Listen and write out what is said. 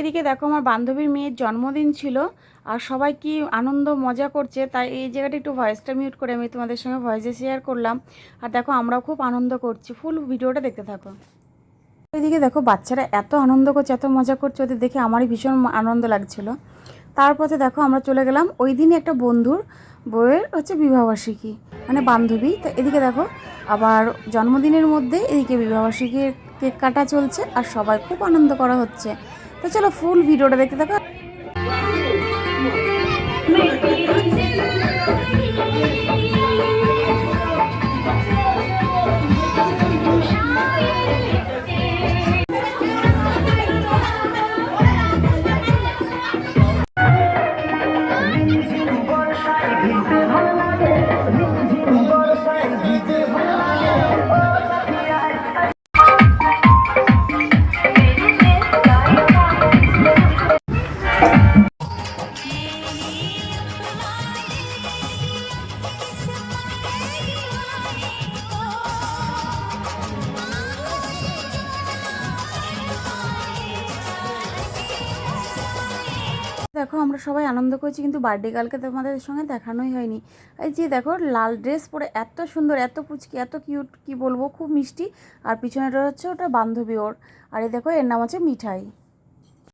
এদিকে দেখো আমার বান্ধবীর মেয়ের জন্মদিন ছিল, আর সবাই কি আনন্দ মজা করছে, তাই এই জায়গাটা একটু ভয়েসটা মিউট করে আমি তোমাদের সঙ্গে ভয়েসে শেয়ার করলাম। আর দেখো আমরাও খুব আনন্দ করছি ফুল ভিডিওটা দেখতে থাকো। এদিকে দেখো বাচ্চারা এত আনন্দ করছে, এত মজা করছে, ওদের দেখে আমারই ভীষণ আনন্দ লাগছিল। তারপরে দেখো আমরা চলে গেলাম ওই দিনই একটা বন্ধুর বউয়ের হচ্ছে বিবাহবার্ষিকী মানে বান্ধবী। তো এদিকে দেখো আবার জন্মদিনের মধ্যে এদিকে বিবাহবার্ষিকীর কেক কাটা চলছে, আর সবাই খুব আনন্দ করা হচ্ছে। তো চলো ফুল ভিডিওটা দেখতে থাকো। দেখো, আমরা সবাই আনন্দ করেছি, কিন্তু বার্থডে কালকে তোমাদের সঙ্গে দেখানোই হয়নি। এই যে দেখো, লাল ড্রেস পরে এত সুন্দর, এত পুচকি, এত কিউট কি বলব, খুব মিষ্টি। আর পিছনেটা হচ্ছে ওটা বান্ধবী ওর। আর এই দেখো, এর নাম আছে মিঠাই।